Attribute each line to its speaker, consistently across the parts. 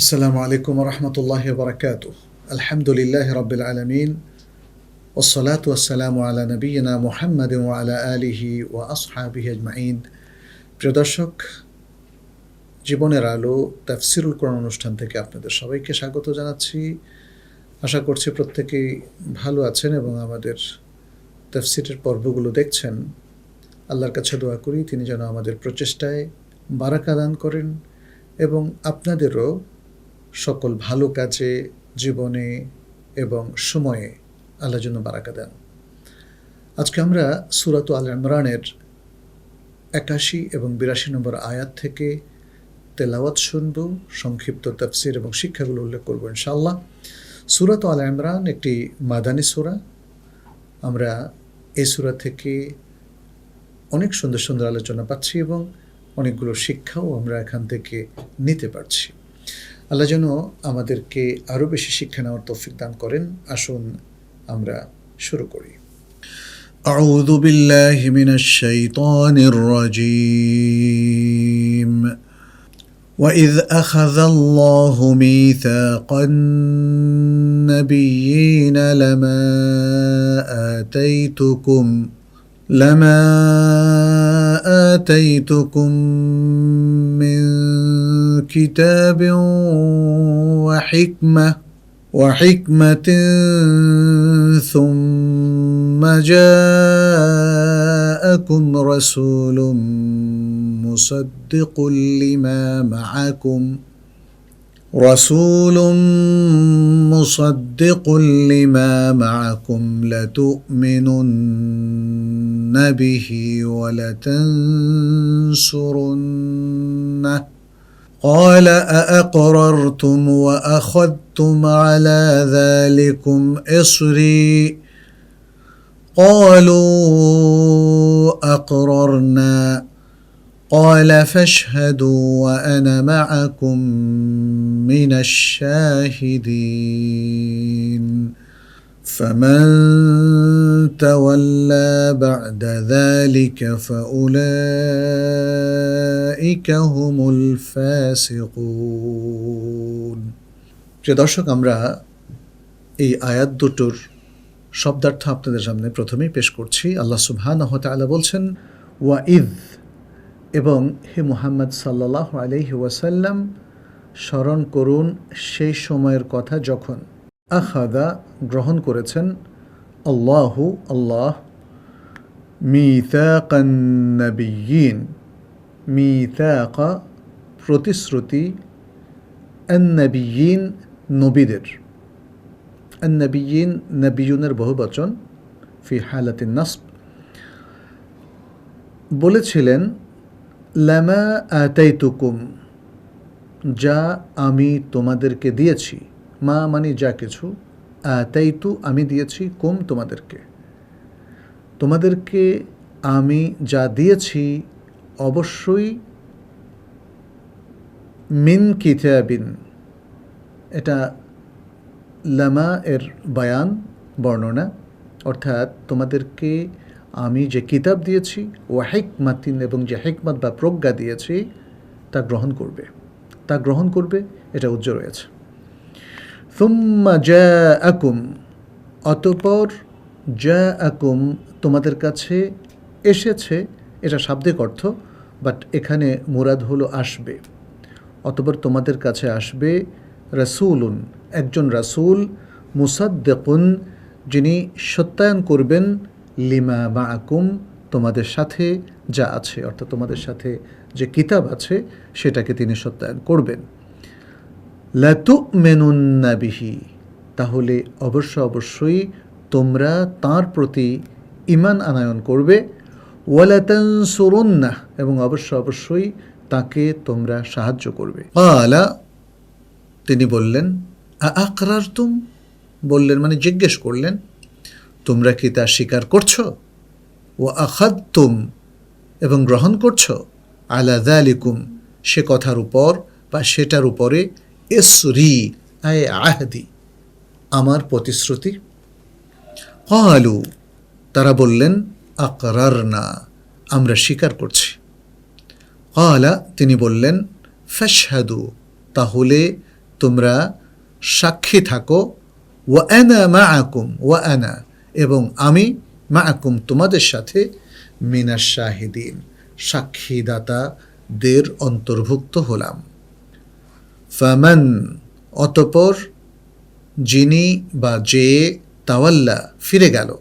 Speaker 1: আসসালামু আলাইকুম রহমতুল্লাহ বরকাত আলহামদুলিল্লাহ রবিল আলমিন। ওসলাত আলা নবীনা মোহাম্মদ আলা আলিহি ও আসহাবিহমাইন আজমাইন। প্রিয় দর্শক, জীবনের আলো তাফসিরুল কোরআন অনুষ্ঠান থেকে আপনাদের সবাইকে স্বাগত জানাচ্ছি। আশা করছি প্রত্যেকেই ভালো আছেন এবং আমাদের তাফসিরের পর্বগুলো দেখছেন। আল্লাহর কাছে দোয়া করি, তিনি যেন আমাদের প্রচেষ্টায় বারাকা দান করেন এবং আপনাদেরও সকল ভালো কাজে, জীবনে এবং সময়ে আল্লাহ জন্য বারাকা দেন। আজকে আমরা সুরাত আল ইমরানের একাশি এবং বিরাশি নম্বর আয়াত থেকে তেলাওয়াত শুনব, সংক্ষিপ্ত তাফসির এবং শিক্ষাগুলো উল্লেখ করব ইনশাল্লাহ সুরাত আল ইমরান একটি মাদানী সুরা। আমরা এই সুরা থেকে অনেক সুন্দর সুন্দর আলোচনা পাচ্ছি এবং অনেকগুলো শিক্ষাও আমরা এখান থেকে নিতে পারছি। আল্লাহ যেন আমাদেরকে আরও বেশি শিক্ষা নেওয়ার তৌফিক দান করেন আসুন আমরা শুরু করি
Speaker 2: أعوذ بالله من الشيطان الرجيم وإذ أخذ الله ميثاق النبيين لما آتيتكم لما آتيتكم من كتاب وحكمة وحكمة ثم جاءكم رسول مصدق لما معكم رسول مصدق لما معكم لتؤمنن به ولتنصرنه. قال أأقررتم وأخذتم على ذلكم إصري. قالوا أقررنا. قال فاشهدوا وأنا معكم من الشاهدين فمن تولى بعد ذلك فأولئك هم الفاسقون
Speaker 1: প্রিয় দর্শক আমরা এই আয়াত দুটোর শব্দার্থ আপনাদের সামনে প্রথমেই পেশ করছি আল্লাহ সুবহানাহু ওয়া তাআলা বলছেন ওয়া ইদ এবং হে মুহাম্মদ সাল্লাল্লাহু আলাইহি ওয়াসাল্লাম, স্মরণ করুন সেই সময়ের কথা যখন আখাদা গ্রহণ করেছেন, আল্লাহু আল্লাহ মিতাকান নবিয়িন মিতাকা প্রতিশ্রুতি আন্নবিয়িন নবীদের। আন্নবিয়িন নবিয়ুনের বহু বচন ফি হালাতিন নাসব বলেছিলেন লামা আতাইতুকুম, যা আমি তোমাদেরকে দিয়েছি। মা মানে যা কিছু, আতাইতু আমি দিয়েছি, কুম তোমাদেরকে। তোমাদেরকে আমি যা দিয়েছি, অবশ্যই মিন কিতাবিন, এটা লামা এর বায়ান, বর্ণনা। অর্থাৎ তোমাদেরকে আমি যে কিতাব দিয়েছি ও হেকমাতিন এবং যে হেকমত বা প্রজ্ঞা দিয়েছি, তা গ্রহণ করবে। তা গ্রহণ করবে, এটা উজ্জ্ব রয়েছে থুম্মা যা আকুম অতপর যা আকুম তোমাদের কাছে এসেছে, এটা শাব্দিক অর্থ বাট এখানে মুরাদ হলো আসবে। অতপর তোমাদের কাছে আসবে রাসুলুন, একজন রাসুল, মুসাদ্দেকুন, যিনি সত্যায়ন করবেন লিমা বা আকুম তোমাদের সাথে যা আছে, অর্থাৎ তোমাদের সাথে যে কিতাব আছে, সেটাকে তিনি সত্যায়ন করবেন। লাতু মেনুন্নাবিহি তাহলে অবশ্য অবশ্যই তোমরা তার প্রতি ইমান আনায়ন করবে। ওয়ালাতান সুরুন্না এবং অবশ্য অবশ্যই তাকে তোমরা সাহায্য করবে। আলা তিনি বললেন আকরার তুম বললেন মানে জিজ্ঞেস করলেন। তোমরা কি তা স্বীকার করছ? ও আখাদ তুম এবং গ্রহণ করছ? আলা দালিকুম সে কথার উপর বা সেটার উপরে এসরি আয় আহদি, আমার প্রতিশ্রুতি। আলু তারা বললেন আকরার না আমরা স্বীকার করছি। আলা তিনি বললেন ফ্যাসাদু তাহলে তোমরা সাক্ষী থাকো। ওয়া আনা মা আকুম ওয়া আনা এবং আমি মা আকুম তোমাদের সাথে মিনাস শাহিদিন, সাক্ষীদাতাদের অন্তর্ভুক্ত হলাম। ফামান, অতপর যিনি বা যে তাওয়াল্লা ফিরে গেল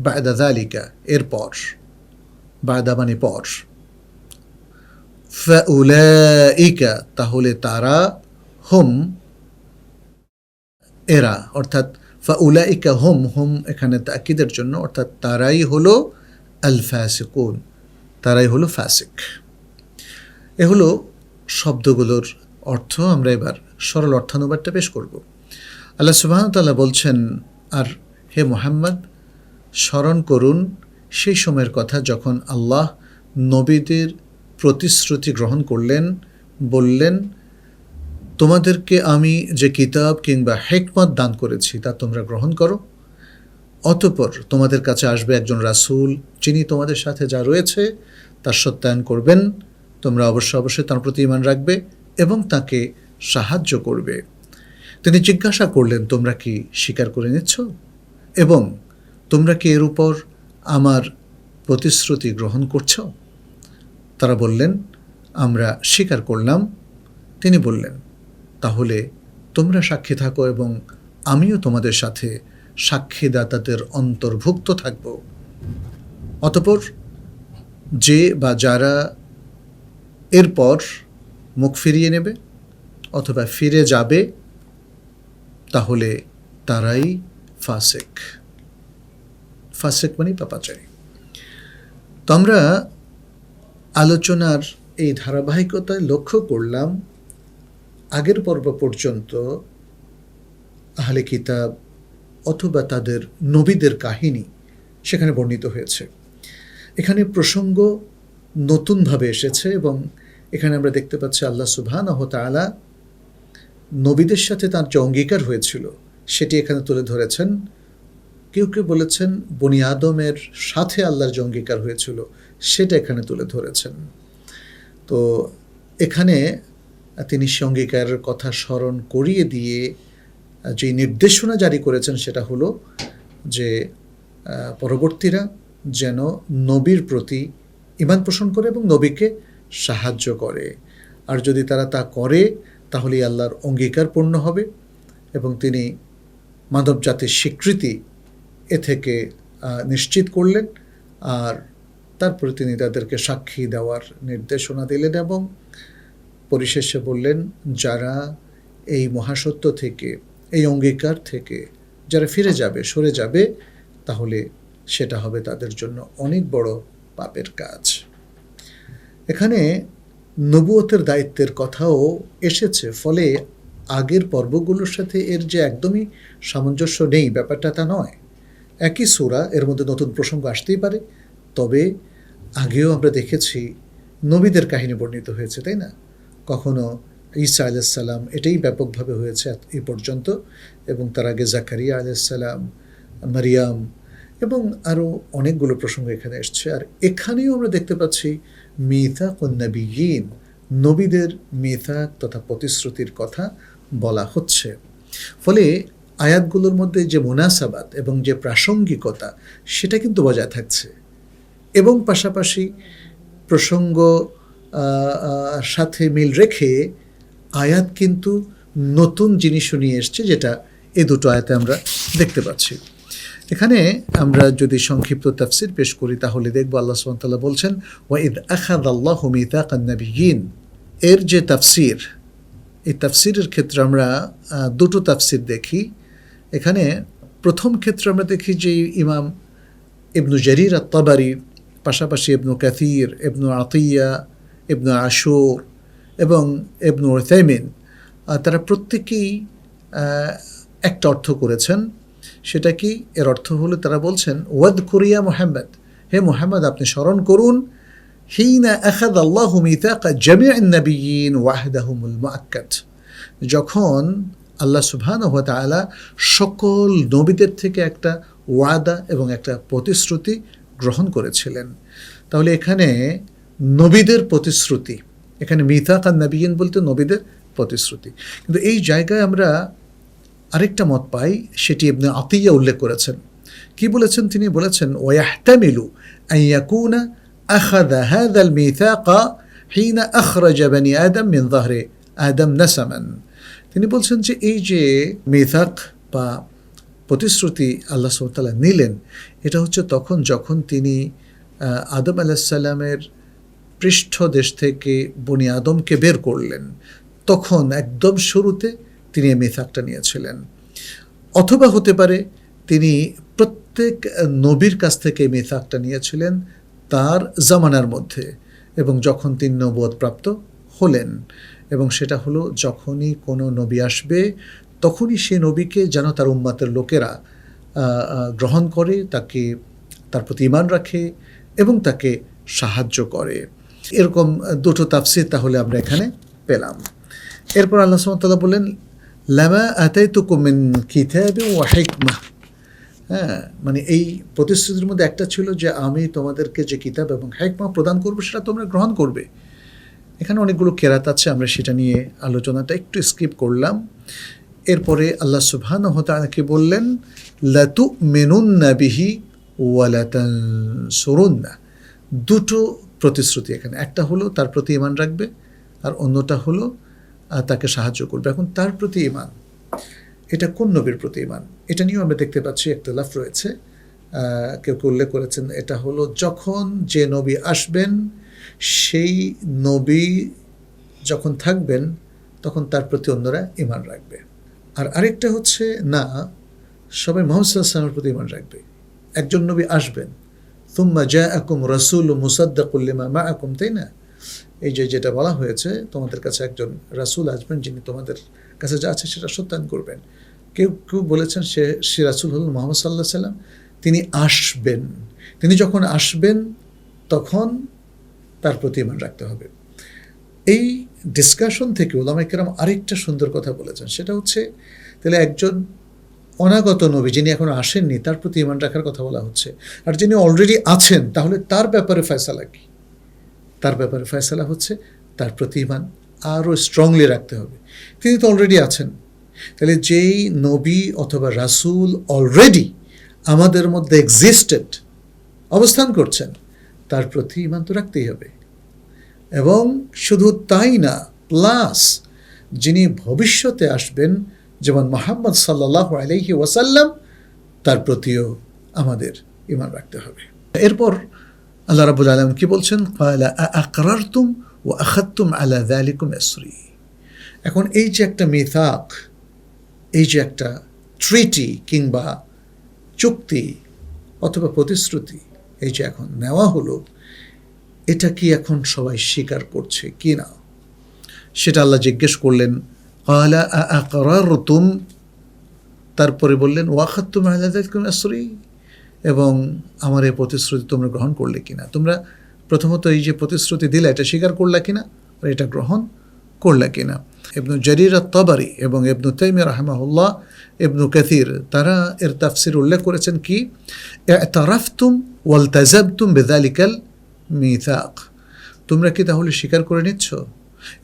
Speaker 1: বায়দা জালিকা এরপর বায়দা মানে পর। ফাউলাইকা, তাহলে তারা হোম, এরা, অর্থাৎ ফাউলাইকা হুম হুম এখানে তাকিদের জন্য, অর্থাৎ তারাই হলো আল ফাসিকুন তারাই হলো ফাসিক। এ হলো শব্দগুলোর অর্থ। আমরা এবার সরল অর্থানুবাদটা পেশ করব। আল্লাহ সুবাহতাল্লাহ বলছেন, আর হে মোহাম্মদ, স্মরণ করুন সেই সময়ের কথা যখন আল্লাহ নবীদের প্রতিশ্রুতি গ্রহণ করলেন, বললেন তোমাদেরকে আমি যে কিতাব কিংবা হেকমত দান করেছি, তা তোমরা গ্রহণ করো। অতপর তোমাদের কাছে আসবে একজন রাসূল, যিনি তোমাদের সাথে যা রয়েছে তার সত্যায়ন করবেন। তোমরা অবশ্য অবশ্যই তার প্রতি ইমান রাখবে এবং তাকে সাহায্য করবে। তিনি জিজ্ঞাসা করলেন, তোমরা কি স্বীকার করে নিচ্ছ? এবং তোমরা কি এর উপর আমার প্রতিশ্রুতি গ্রহণ করছ? তারা বললেন, আমরা স্বীকার করলাম। তিনি বললেন তাহলে তোমরা সাক্ষী থাকো এবং আমিও তোমাদের সাথে সাক্ষীদাতাদের অন্তর্ভুক্ত থাকব। অতপর যে বা যারা এরপর মুখ ফিরিয়ে নেবে অথবা ফিরে যাবে, তাহলে তারাই ফাসেক। ফাসেক মানে পাপাচারী। তো আমরা আলোচনার এই ধারাবাহিকতায় লক্ষ্য করলাম আগের পর্ব পর্যন্ত আহলে কিতাব অথবা তাদের নবীদের কাহিনী সেখানে বর্ণিত হয়েছে। এখানে প্রসঙ্গ নতুনভাবে এসেছে এবং এখানে আমরা দেখতে পাচ্ছি আল্লাহ সুবহান তাআলা নবীদের সাথে তার যে অঙ্গীকার হয়েছিল সেটি এখানে তুলে ধরেছেন। কেউ কেউ বলেছেন, বনি আদমের সাথে আল্লাহর যে অঙ্গীকার হয়েছিল সেটা এখানে তুলে ধরেছেন। তো এখানে তিনি সে অঙ্গীকারের কথা স্মরণ করিয়ে দিয়ে যে নির্দেশনা জারি করেছেন সেটা হলো যে পরবর্তীরা যেন নবীর প্রতি ইমান পোষণ করে এবং নবীকে সাহায্য করে। আর যদি তারা তা করে তাহলে আল্লাহর অঙ্গীকার পূর্ণ হবে এবং তিনি মানব জাতির স্বীকৃতি এ থেকে নিশ্চিত করলেন। আর তারপরে তিনি তাদেরকে সাক্ষী দেওয়ার নির্দেশনা দিলেন এবং পরিশেষে বললেন, যারা এই মহাসত্য থেকে, এই অঙ্গীকার থেকে যারা ফিরে যাবে, সরে যাবে, তাহলে সেটা হবে তাদের জন্য অনেক বড় পাপের কাজ। এখানে নবুয়তের দায়িত্বের কথাও এসেছে, ফলে আগের পর্বগুলোর সাথে এর যে একদমই সামঞ্জস্য নেই, ব্যাপারটা তা নয়। একই সুরা, এর মধ্যে নতুন প্রসঙ্গ আসতেই পারে, তবে আগেও আমরা দেখেছি নবীদের কাহিনী বর্ণিত হয়েছে, তাই না? কখনো ঈসা আলাইসাল্লাম এটাই ব্যাপকভাবে হয়েছে এ পর্যন্ত এবং তার আগে জাকারিয়া আলাইসাল্লাম মারিয়াম এবং আরও অনেকগুলো প্রসঙ্গ এখানে এসছে। আর এখানেও আমরা দেখতে পাচ্ছি মিথাক নবীন নবীদের মিথাক তথা প্রতিশ্রুতির কথা বলা হচ্ছে। ফলে আয়াতগুলোর মধ্যে যে মুনাসাবাত এবং যে প্রাসঙ্গিকতা, সেটা কিন্তু বজায় থাকছে। এবং পাশাপাশি প্রসঙ্গ সাথে মিল রেখে আয়াত কিন্তু নতুন জিনিসও নিয়ে এসছে, যেটা এ দুটো আয়াতে আমরা দেখতে পাচ্ছি। এখানে আমরা যদি সংক্ষিপ্ত তাফসির পেশ করি, তাহলে দেখব আল্লাহ সুবহানাহু বলছেন, ওয়াইদ আখাদ আল্লাহ মিতাকান নাবিয়িন এর যে তাফসির, এই তাফসিরের ক্ষেত্রে আমরা দুটো তাফসির দেখি। এখানে প্রথম ক্ষেত্রে আমরা দেখি যে ইমাম ইবনু জারির আত্তাবারি, পাশাপাশি ইবনু কাথির ইবনু আতিয়া ইবনু আশুর এবং ইবনু ওসাইমিন তারা প্রত্যেকেই একটা অর্থ করেছেন। সেটা কি? এর অর্থ হলো তারা বলছেন ওয়াদ কুরিয়া মোহাম্মদ হে মোহাম্মদ, আপনি স্মরণ করুন, হিনা আখাদ আল্লাহ মিতাকা জামিয়া ওয়াহদাহুমুল মুআক্কাদ যখন আল্লাহ সুবহান ওয়া তাআলা সকল নবীদের থেকে একটা ওয়াদা এবং একটা প্রতিশ্রুতি গ্রহণ করেছিলেন। তাহলে এখানে নবীদের প্রতিশ্রুতি এখানে মিথাক আর নবীন বলতে নবীদের প্রতিশ্রুতি কিন্তু এই জায়গায় আমরা আরেকটা মত পাই সেটি ইবনে আতিয়া উল্লেখ করেছেন কি বলেছেন তিনি বলেছেন ওয়াহতামিলু আন ইয়াকুনা আখাযা হাযা আল মিথাকা حين أخرج بني آدم من ظهر آدم نسما তিনি বলছেন যে এই যে মিথাক বা প্রতিশ্রুতি আল্লাহ সুবতালা নিলেন এটা হচ্ছে তখন যখন তিনি আহ, আদম আলাহিসাল্লামের পৃষ্ঠদেশ থেকে বনি আদমকে বের করলেন। তখন একদম শুরুতে তিনি এই মিথাকটা নিয়েছিলেন। অথবা হতে পারে তিনি প্রত্যেক নবীর কাছ থেকে এই মিথাকটা নিয়েছিলেন তার জামানার মধ্যে এবং যখন তিনি নবোধ প্রাপ্ত হলেন এবং সেটা হলো যখনই কোনো নবী আসবে তখনই সে নবীকে যেন তার উম্মাতের লোকেরা গ্রহণ করে, তাকে তার প্রতি ইমান রাখে এবং তাকে সাহায্য করে। এরকম দুটো তাফসির তাহলে আমরা এখানে পেলাম। এরপর আল্লাহ সুমতাল্লাহ বললেন, লামা আতাই তো কুমিন কিতাবে ও হেকমা। হ্যাঁ মানে এই প্রতিশ্রুতির মধ্যে একটা ছিল যে আমি তোমাদেরকে যে কিতাব এবং হেকমা প্রদান করব, সেটা তোমরা গ্রহণ করবে। এখানে অনেকগুলো কেরাত আছে, আমরা সেটা নিয়ে আলোচনাটা একটু স্কিপ করলাম। এরপরে আল্লাহ সুবহান হতাকে বললেন লাতু মেনুন্না বিহি ওয়ালাতান সরুন্না দুটো প্রতিশ্রুতি এখানে। একটা হলো তার প্রতি ইমান রাখবে, আর অন্যটা হলো তাকে সাহায্য করবে। এখন তার প্রতি ইমান এটা কোন নবীর প্রতি ইমান এটা নিয়েও আমরা দেখতে পাচ্ছি একটা লাফ রয়েছে কেউ কেউ উল্লেখ করেছেন, এটা হলো যখন যে নবী আসবেন, সেই নবী যখন থাকবেন, তখন তার প্রতি অন্যরা ইমান রাখবে। আর আরেকটা হচ্ছে, না, সবাই মোহাম্মদ সাল্লামের প্রতি ইমান রাখবে। একজন নবী আসবেন তুম্মা যা আকুম রসুল মুসাদ্দাকুল্লিমা মা আকুম তাই না? এই যে, যেটা বলা হয়েছে, তোমাদের কাছে একজন রাসূল আসবেন যিনি তোমাদের কাছে যা আছে সেটা সত্যায়ন করবেন। কেউ কেউ বলেছেন সে সে রাসূল হল মোহাম্মদ সাল্লাহ সাল্লাম। তিনি আসবেন। তিনি যখন আসবেন, তখন তার প্রতি ইমান রাখতে হবে। এই ডিসকাশন থেকে ওলামা কেরাম আরেকটা সুন্দর কথা বলেছেন। সেটা হচ্ছে, তাহলে একজন অনাগত নবী যিনি এখনও আসেননি, তার প্রতি ইমান রাখার কথা বলা হচ্ছে। আর যিনি অলরেডি আছেন, তাহলে তার ব্যাপারে ফয়সালা কি? তার ব্যাপারে ফয়সালা হচ্ছে, তার প্রতি ইমান আরও স্ট্রংলি রাখতে হবে। তিনি তো অলরেডি আছেন। তাহলে যেই নবী অথবা রাসূল অলরেডি আমাদের মধ্যে এক্সিস্টেড অবস্থান করছেন, তার প্রতি ইমান তো রাখতেই হবে। এবং শুধু তাই না প্লাস যিনি ভবিষ্যতে আসবেন যেমন মোহাম্মদ সাল্লাহ আলহি ওয়াসাল্লাম, তার প্রতিও আমাদের ইমান রাখতে হবে। এরপর আল্লাহ রাবুল আলম কি বলছেন? আকরারতুম ও আখাত্তুম আলা দালিকুম এসরি এখন এই যে একটা মিথাক, এই যে একটা ট্রিটি কিংবা চুক্তি অথবা প্রতিশ্রুতি, এই যে এখন নেওয়া হলো, এটা কি এখন সবাই স্বীকার করছে কি না সেটা আল্লাহ জিজ্ঞেস করলেন আকরারতুম তারপরে বললেন ওয়াখাত্তুম আলাদাকুম আসরি এবং আমার এই প্রতিশ্রুতি তোমরা গ্রহণ করলে কিনা? তোমরা প্রথমত এই যে প্রতিশ্রুতি দিলে, এটা স্বীকার করলা কিনা? আর এটা গ্রহণ করলা কিনা? ইবনু জরির তবারি এবং ইবনু তাইমিয়া রাহমাহুল্লাহ, ইবনু কাথির তারা এর তাফসির উল্লেখ করেছেন কি? তারাফতুম ওয়াল তাজাবতুম বেদালিকাল মিথাক তোমরা কি তাহলে স্বীকার করে নিচ্ছ?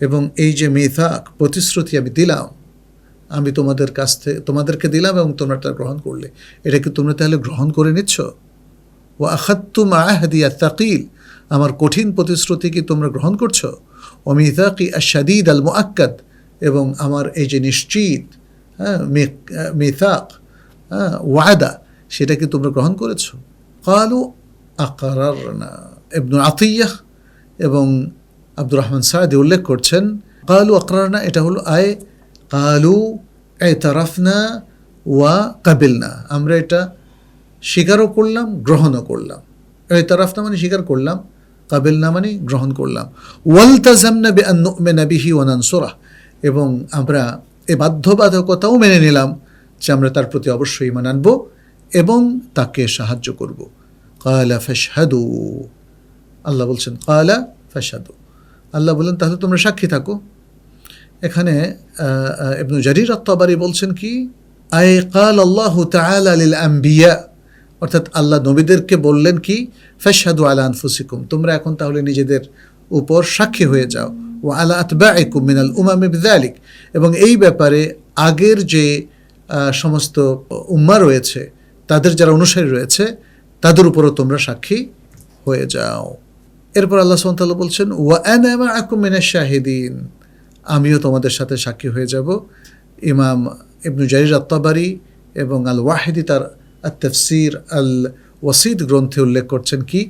Speaker 1: এবং এই যে মিথাক প্রতিশ্রুতি আমি দিলাম, আমি তোমাদের কাছ থেকে তোমাদেরকে দিলাম এবং তোমরা তা গ্রহণ করলে। এটা কি তোমরা তাহলে গ্রহণ করে নিচ্ছ? ও আখাত্তুম আহাদিয়া তাকিল আমার কঠিন প্রতিশ্রুতি কি তোমরা গ্রহণ করছ? ও মিথাকি আশাদিদ আল মুআক্কাদ এবং আমার এই যে নিশ্চিত হ্যাঁ মিথাক হ্যাঁ ওয়াদা, সেটা কি তোমরা গ্রহণ করেছ? কালু আকার না ইবনু আতিয়াহ এবং আব্দুর রহমান সায়দি উল্লেখ করছেন, কালু আকরারনা এটা হলো আয়, কালু এ তারাফনা ওয়া কাবিলনা আমরা এটা স্বীকারও করলাম, গ্রহণও করলাম। এ তারাফনা মানে স্বীকার করলাম, কাবিলনা মানে গ্রহণ করলাম। ওয়াল তাজামনা বে আন্নুমেনা বিহি ওয়ানানসোরা এবং আমরা এ বাধ্যবাধকতাও মেনে নিলাম যে আমরা তার প্রতি অবশ্যই ইমান আনব এবং তাকে সাহায্য করব। কালা ফেশহাদু আল্লাহ বলছেন, কালা ফেশহাদু আল্লাহ বলেন তাহলে তোমরা সাক্ষী থাকো। এখানে জারির আত্মাবারি বলছেন কি, আই কাল আল্লাহ তাআলা লিল আম্বিয়া। অর্থাৎ আল্লাহ নবীদেরকে বললেন কি ফেসাদু আলা আনফুসিকুম। তোমরা এখন তাহলে নিজেদের উপর সাক্ষী হয়ে যাও। ও আলা আতবাইকুম মিনাল উমামি বিদালিক। এবং এই ব্যাপারে আগের যে সমস্ত উম্মা রয়েছে, তাদের যারা অনুসারী রয়েছে, তাদের উপরও তোমরা সাক্ষী হয়ে যাও। এরপর আল্লাহ সুবহানাহু বলছেন, ওয়া আনা মাআকুম মিনাশ শাহিদিন। আমিও তোমাদের সাথে সাক্ষী হয়ে যাব। ইমাম ইবনু জারির আত্তাবারি এবং আল ওয়াহিদি তার তফসির আল ওয়াসিদ গ্রন্থে উল্লেখ করছেন কি,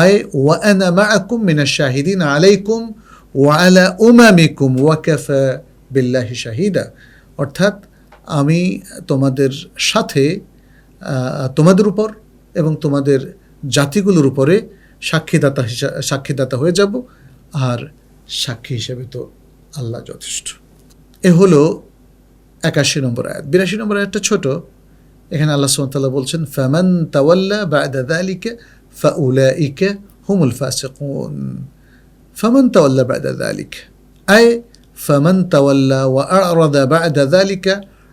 Speaker 1: আয়, ওয়া আনা মাআকুম মিনাশ শাহিদিন আলাইকুম ওয়া আলা উমামিকুম ওয়া কাফা বিল্লাহি শাহিদা। অর্থাৎ আমি তোমাদের সাথে তোমাদের উপর এবং তোমাদের জাতিগুলোর উপরে সাক্ষীদাতা হিসা সাক্ষীদাতা হয়ে যাব আর সাক্ষী হিসেবে তো আল্লাহ যথেষ্ট এ হলো একাশি নম্বর আয়াত বিরাশি নম্বর আয়াতটা ছোট এখানে আল্লাহ সুমতাল্লাহ বলছেন ফামান তাওয়াল্লা বাদা দালিকা ফাউলাইকা হুমুল ফাসিকুন فمن تولى بعد ذلك أي فمن تولى وأعرض بعد ذلك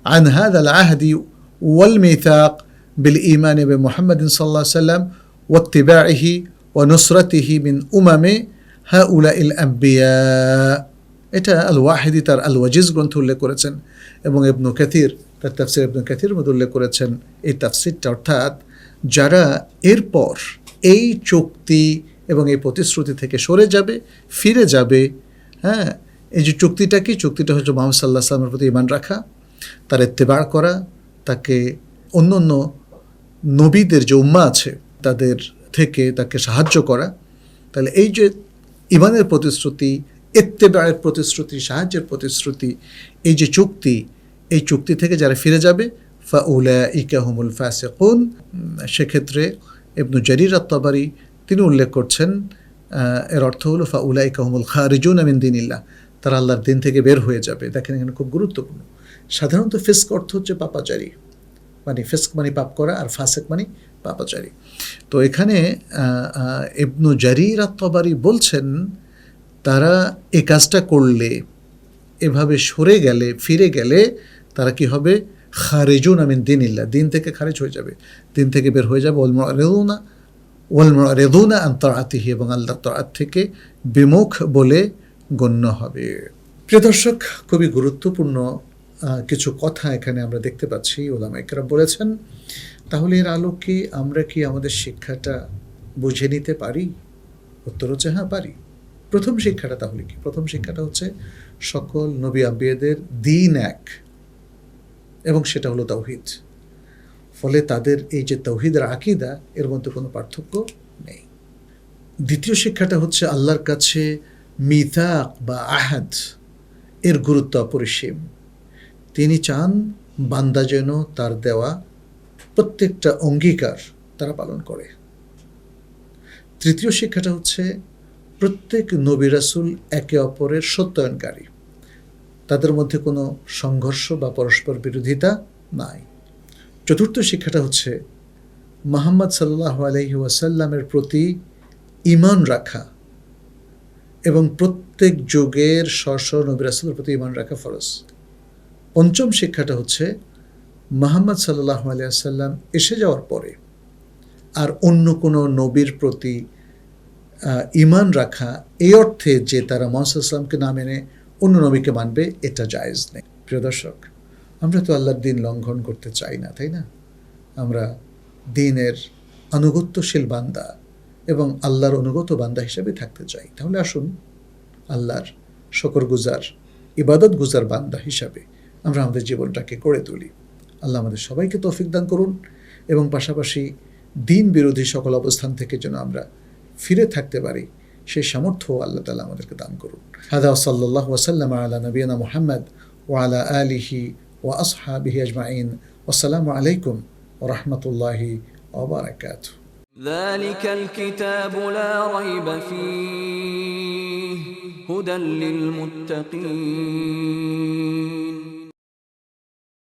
Speaker 1: عن هذا العهد والميثاق بالإيمان بمحمد صلى الله عليه وسلم واتباعه ونصرته من أمم هؤلاء الأنبياء এটা আল ওয়াহিদি তার আল ওয়াজিজ গ্রন্থ উল্লেখ করেছেন এবং ইবনু কাথির তার তাফসির ইবনু কাথির মধ্যে উল্লেখ করেছেন এই তাফসিরটা অর্থাৎ যারা এরপর এই চুক্তি এবং এই প্রতিশ্রুতি থেকে সরে যাবে ফিরে যাবে হ্যাঁ এই যে চুক্তিটা কি চুক্তিটা হচ্ছে মোহাম্মদ সাল্লাহ সাল্লামের প্রতি ইমান রাখা তার এত্তেবার করা তাকে অন্য অন্য নবীদের যে উম্মা আছে তাদের থেকে তাকে সাহায্য করা, তাহলে এই যে ইমানের প্রতিশ্রুতি এত্তেবারের প্রতিশ্রুতি, সাহায্যের প্রতিশ্রুতি, এই যে চুক্তি, এই চুক্তি থেকে যারা ফিরে যাবে ফা ফাউলা ইকাহুমুল ফাসেকুন, সেক্ষেত্রে ইবনু জারির আত্তাবারি তিনি উল্লেখ করছেন এর অর্থ হলো ফাউলা ইকাহুমুল খারিজুন আমিন দিনিল্লাহ, তারা আল্লাহর দিন থেকে বের হয়ে যাবে। দেখেন এখানে খুব গুরুত্বপূর্ণ। সাধারণত ফিস্ক অর্থ হচ্ছে পাপাচারী। মানে ফিস্ক মানে পাপ করা আর ফাসেক মানে পাপাচারী। তো এখানে ইবনু জারির আত্মাবারি বলছেন, তারা এ কাজটা করলে, এভাবে সরে গেলে, ফিরে গেলে তারা কি হবে? খারেজুন আমিন দিন ইল্লা দিন থেকে খারেজ হয়ে যাবে। দিন থেকে বের হয়ে যাবে। ওলমা রেদুনা ওলমা রেদুনা আন্তরাতিহি এবং আল্লাহ তরাত থেকে বিমুখ বলে গণ্য হবে। প্রিয় দর্শক, খুবই গুরুত্বপূর্ণ কিছু কথা এখানে আমরা দেখতে পাচ্ছি, ওলামা একরাম বলেছেন, তাহলে এর আলোকে আমরা কি আমাদের শিক্ষাটা বুঝে নিতে পারি? উত্তর হচ্ছে হ্যাঁ পারি। প্রথম শিক্ষাটা তাহলে কি? প্রথম শিক্ষাটা হচ্ছে সকল নবী আম্বিয়াদের দিন এক, এবং সেটা হলো তৌহিদ ফলে তাদের এই যে তৌহিদের আকিদা, এর মধ্যে কোনো পার্থক্য নেই। দ্বিতীয় শিক্ষাটা হচ্ছে আল্লাহর কাছে মিথাক বা আহাদ, এর গুরুত্ব অপরিসীম। তিনি চান বান্দা যেন তার দেওয়া প্রত্যেকটা অঙ্গীকার তারা পালন করে। তৃতীয় শিক্ষাটা হচ্ছে প্রত্যেক নবী রাসূল একে অপরের সত্যায়নকারী। তাদের মধ্যে কোনো সংঘর্ষ বা পরস্পর বিরোধিতা নাই। চতুর্থ শিক্ষাটা হচ্ছে মোহাম্মদ সাল্লাহ আলহি ওয়াসাল্লামের প্রতি ইমান রাখা এবং প্রত্যেক যুগের স্ব স্ব নবী রাসূলের প্রতি ইমান রাখা ফরজ। পঞ্চম শিক্ষাটা হচ্ছে মোহাম্মদ সাল্লাহ আলিয়াল্লাম এসে যাওয়ার পরে আর অন্য কোনো নবীর প্রতি ইমান রাখা এই অর্থে যে তারা মোহাম্মদ ইসলামকে না মেনে অন্য নবীকে মানবে, এটা জায়েজ নেই। প্রিয় দর্শক, আমরা তো আল্লাহর দিন লঙ্ঘন করতে চাই না, তাই না? আমরা দিনের আনুগত্যশীল বান্দা এবং আল্লাহর অনুগত বান্দা হিসেবে থাকতে চাই। তাহলে আসুন, আল্লাহর শকর গুজার, ইবাদত গুজার বান্দা হিসাবে আমরা আমাদের জীবনটাকে গড়ে তুলি আল্লাহ আমাদের সবাইকে তৌফিক দান করুন এবং পাশাপাশি দিন বিরোধী সকল অবস্থান থেকে যেন আমরা ফিরে থাকতে পারি সেই সামর্থ্য আল্লাহ তালা আমাদেরকে দান করুন হাদা সাল্লাহ ওসাল্লাম আলা নবীনা মোহাম্মদ ওয়ালা আলিহি ও আসহাবিহি আজমাইন আসসালামু আলাইকুম ওরহমতুল্লাহি ওবরাকাত
Speaker 3: ذلك الكتاب لا ريب فيه هدى للمتقين